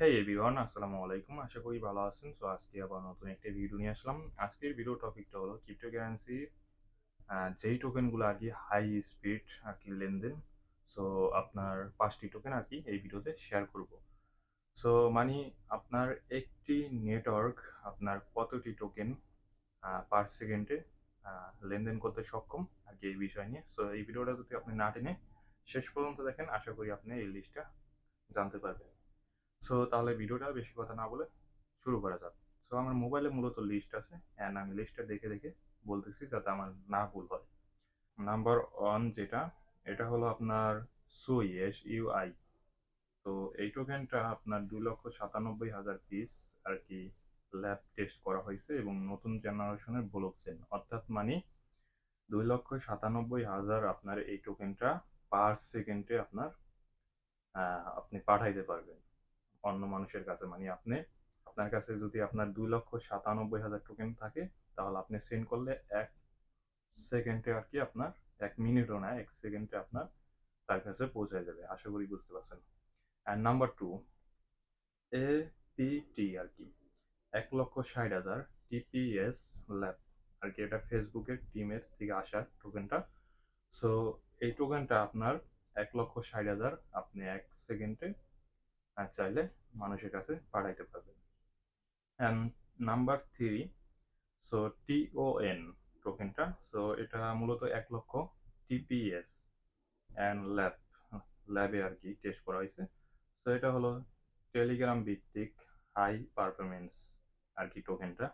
হেই everyone আসসালামু আলাইকুম আশা করি ভালো আছেন। সো আজকে আবার নতুন একটা ভিডিও নিয়ে আসলাম। আজকের ভিডিও টপিকটা হলো ক্রিপ্টোকারেন্সি যেই টোকেনগুলো আর কি হাই স্পিড আর কি লেনদেন। সো আপনার পাঁচটি টোকেন আর কি এই ভিডিওতে শেয়ার করব। সো মানে আপনার একটি নেটওয়ার্ক আপনার কতটি টোকেন পার সেকেন্ডে লেনদেন করতে সক্ষম আর কি এই বিষয় নিয়ে। সো এই ভিডিওটা যদি আপনি না টেনে শেষ পর্যন্ত দেখেন, আশা করি আপনি এই লিস্টটা জানতে পারবেন। সো তাহলে ভিডিওটা বেশি কথা না বলে শুরু করা যাক। সো আমার মোবাইলে মূলত লিস্ট আছে অ্যান্ড আমি লিস্টটা দেখে দেখে বলতেছি যাতে আমার না ভুল হয়। নাম্বার ওয়ান যেটা, এটা হলো আপনার সুই এস ইউ আই তো এই টোকেনটা আপনার দুই লক্ষ সাতানব্বই হাজার পিস আর কি ল্যাব টেস্ট করা হয়েছে এবং নতুন জেনারেশনের ব্লকচেন অর্থাৎ মানে দুই লক্ষ সাতানব্বই হাজার আপনার এই টোকেনটা পার সেকেন্ডে আপনার আপনি পাঠাইতে পারবেন। অন্য মানুষের কাছে মানে আপনি, আপনার কাছে যদি আপনার দুই লক্ষ সাতানব্বই হাজার টোকেন থাকে, তাহলে আপনি সেন্ড করলে এক সেকেন্ডে আর কি আপনার, এক মিনিটও না, এক সেকেন্ডে আপনার তার কাছে পৌঁছায় যাবে। আশা করি বুঝতে পারছেন। And number two A P T আর কি, এক লক্ষ ষাট হাজার টিপিএস ল্যাব আর কি, এটা ফেসবুকের টিমের থেকে আসা টোকেনটা সো এই টোকেনটা আপনার এক লক্ষ ষাট হাজার, আপনি এক সেকেন্ডে চাইলে মানুষের কাছে পাঠাইতে পারবেন। And number three so TON টোকেনটা সো এটা মূলত এক লক্ষ টিপিএস অ্যান্ড ল্যাব ল্যাবে আর কি টেস্ট করা হয়েছে। সো এটা হলো টেলিগ্রাম ভিত্তিক হাই পারফরমেন্স আর কি টোকেনটা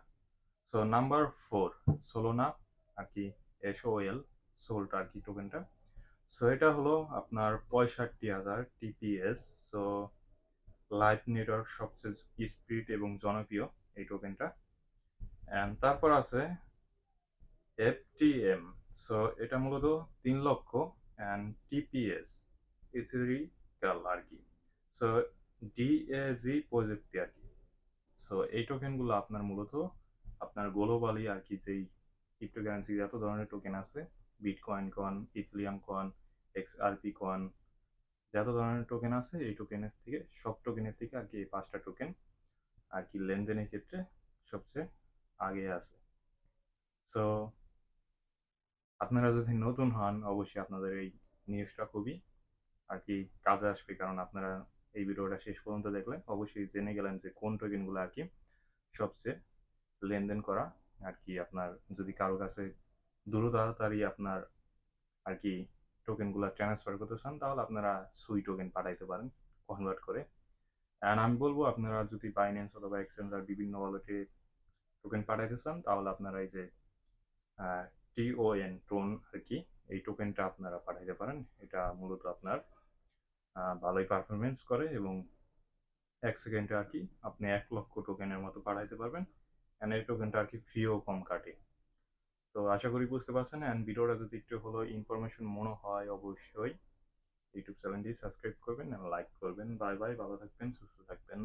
সো নাম্বার ফোর সোলোনা আর কি এসওএল সোলটা আর কি টোকেনটা সো এটা হলো আপনার পঁয়ষট্টি হাজার টিপিএস সো লাইভ নেটওয়ার্ক সবচেয়ে স্পিড এবং জনপ্রিয় এই টোকেনটা অ্যান্ড তারপর আছে এফটিএম সো এটা মূলত তিন লক্ষ অ্যান্ড টিপিএস ইথেরিক্যাল আর কি। সো ডিএজি প্রযুক্তি আর কি। সো এই টোকেনগুলো আপনার মূলত আপনার গ্লোবালি আর কি যেই ক্রিপ্টোকারেন্সি এত ধরনের টোকেন আছে bitcoin coin Ethereum coin X RP coin যত ধরনের টোকেন আছে, এই টোকেনের থেকে, সব টোকেনের থেকে আর কি এই পাঁচটা টোকেন আর কি লেনদেনের ক্ষেত্রে সবচেয়ে আগে আছে সো আপনারা যদি নতুন হন, অবশ্যই আপনাদের এই নিউজটা খুবই আর কি কাজে আসবে। কারণ আপনারা এই ভিডিওটা শেষ পর্যন্ত দেখলে অবশ্যই জেনে গেলেন যে কোন টোকেনগুলো আর কি সবচেয়ে লেনদেন করা আর কি আপনার, যদি কারও কাছে দ্রুত তাড়াতাড়ি আপনার আর কি টোকেনগুলো ট্রান্সফার করতে চান, তাহলে আপনারা সুই টোকেন পাঠাইতে পারেন কনভার্ট করে। অ্যান্ড আমি বলব, আপনারা যদি বাইন্যান্স অথবা এক্সচেঞ্জ আর বিভিন্ন ওয়ালেটে টোকেন পাঠাইতে চান, তাহলে আপনারা এই যে টিওএন টোন আর কি, এই টোকেনটা আপনারা পাঠাইতে পারেন। এটা মূলত আপনার ভালোই পারফরমেন্স করে এবং এক সেকেন্ডে আর কি, আপনি এক লক্ষ টোকেনের মতো পাঠাইতে পারবেন। অ্যান্ড এই টোকেনটা আর কি ফিও কম কাটে। তো আশা করি বুঝতে পারছেন অ্যান্ড ভিডিওটা যদি একটু হলো ইনফরমেশন মনে হয় অবশ্যই ইউটিউব চ্যানেলটি সাবস্ক্রাইব করবেন লাইক করবেন। বাই বাই ভালো থাকবেন, সুস্থ থাকবেন।